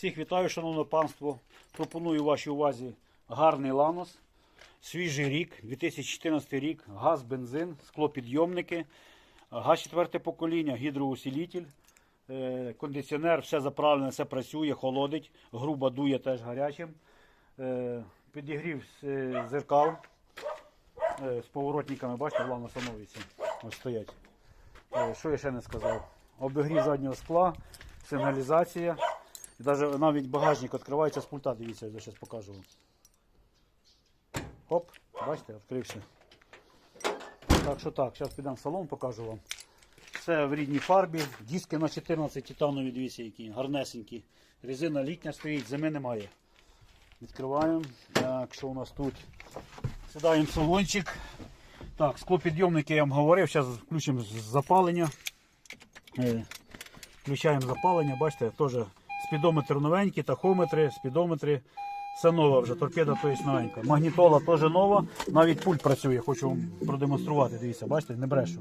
Всіх вітаю, шановне панство. Пропоную вашій увазі гарний ланос. Свіжий рік, 2014 рік, газ, бензин, склопідйомники, газ четверте покоління, гідроусилитель, е, кондиціонер, все заправлене, все працює, холодить, грубо дує теж гарячим. Е, Підігрів е, зеркал з поворотниками, бачите, плавно становиться. Ось стоять. Що я ще не сказав? Обігрів заднього скла, сигналізація. Даже навіть багажник відкривається з пульта, дивіться, я зараз покажу вам. Оп, бачите, відкрився. Так що так, зараз підемо в салон, покажу вам. Все в рідній фарбі, диски на 14 титанові, дивіться, які гарнесенькі. Резина літня стоїть, зими немає. Відкриваємо. Так, що у нас тут? Сідаємо салончик. Так, склопідйомники я вам говорив, зараз включимо запалення. Е, Включаємо запалення, бачите, теж спідометр новенький, тахометри, спідометри. Все нове вже, торпеда то є новенька. Магнітола теж нова, навіть пульт працює, хочу вам продемонструвати. Дивіться, бачите, не брешу.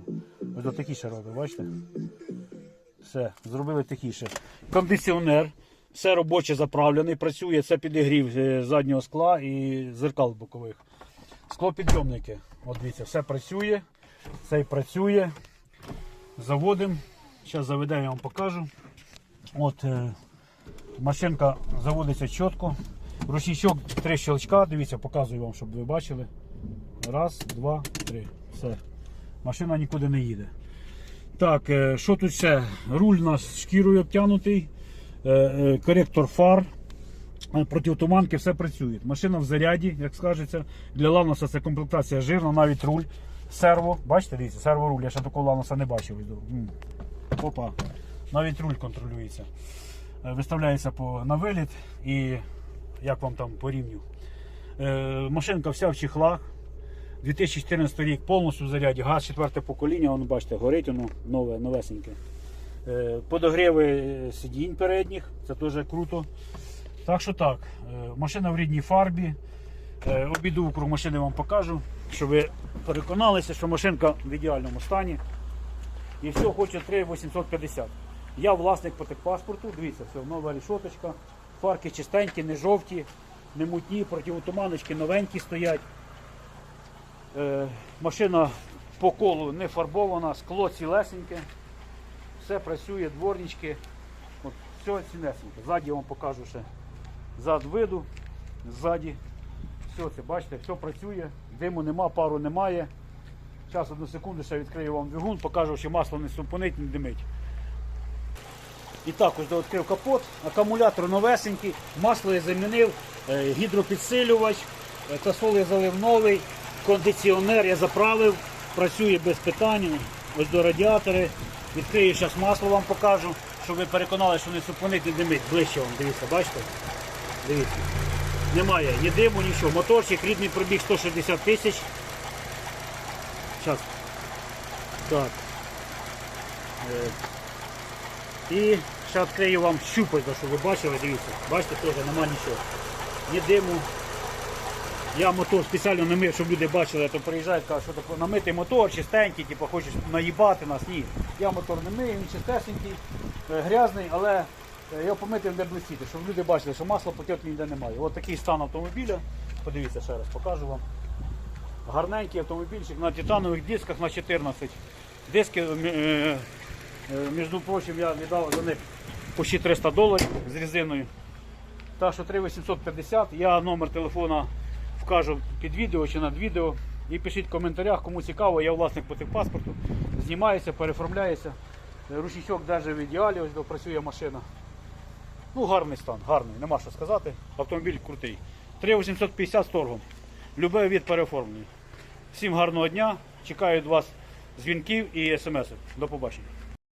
Ось до тихіше робить, бачите? Все, зробили тихіше. Кондиціонер, все робоче заправлений, працює, це підігрів е, заднього скла і зеркал бокових. Склопідйомники. От дивіться, все працює, цей працює. Заводимо. Зараз заведемо, я вам покажу. От е, машинка заводиться чітко. Ручничок три щелчка. Дивіться, показую вам, щоб ви бачили. Раз, два, три. Все. Машина нікуди не їде. Так, е, що тут ще? Руль у нас шкірою обтянутий, е, е, коректор фар. Е, Противотуманки все працює. Машина в заряді, як скажеться. Для Ланоса це комплектація жирна, навіть руль. Серво. Бачите, дивіться, серворуль. Я ще такого Ланоса не бачив. Опа. Навіть руль контролюється. Е, Виставляється по, на виліт і як вам там по. Е, машинка вся в чехлах. 2014 рік повністю в заряді. Газ четверте покоління, воно бачите, горить, воно нове, новесеньке. Е, Подогріви сидінь передніх, це теж круто. Так що так, е, машина в рідній фарбі. Е, Обіду вокруг машини вам покажу, щоб ви переконалися, що машинка в ідеальному стані. І все, хоче 3850. Я власник по техпаспорту, дивіться, все, нова рішоточка, фарки чистенькі, не жовті, не мутні, противотуманочки новенькі стоять. Е, машина по колу не фарбована, скло цілесеньке, все працює, дворнички. От, все цінесеньке. Ззаді я вам покажу ще зад виду, ззаді. Все це, бачите, все працює, диму нема, пару немає. Зараз одну секунду ще відкрию вам двигун, покажу, що масло не супонить, не димить. І так, ось відкрив капот, акумулятор новесенький, масло я замінив, е, гідропідсилювач, е, касол я залив новий, кондиціонер я заправив, працює без питань. Ось до радіатори. Відкрию зараз масло вам покажу, щоб ви переконали, що не супонить, не димить. Ближче вам, дивіться, бачите? Дивіться. Немає ні диму, нічого. Моторчик, рідний пробіг 160 тисяч. Зараз. Так. Е, І ще відкрию вам щупальця, щоб ви бачили, дивіться. Бачите, теж нема нічого. Ні диму. Я мотор спеціально не мив, щоб люди бачили, а то приїжджають, кажуть, що таке намитий мотор, чистенький, типу, хочеш наїбати нас. Ні. Я мотор не мию, він чистесенький, е, грязний, але е, його помити де блистіти, щоб люди бачили, що масла потьоки ніде немає. Ось такий стан автомобіля. Подивіться ще раз, покажу вам. Гарненький автомобільчик на титанових дисках на 14. Диски, е, е, е, між прочим, я віддав за них почти 300 доларів з резиною. Так що 3850. Я номер телефона вкажу під відео чи над відео. І пишіть в коментарях, кому цікаво, я власник по техпаспорту. Знімається, переформляється. Ручничок навіть в ідеалі, ось працює машина. Ну, гарний стан, гарний, нема що сказати. Автомобіль крутий. 3850 з торгом. Любий від переоформлення. Всім гарного дня. Чекаю від вас дзвінків і смс. До побачення.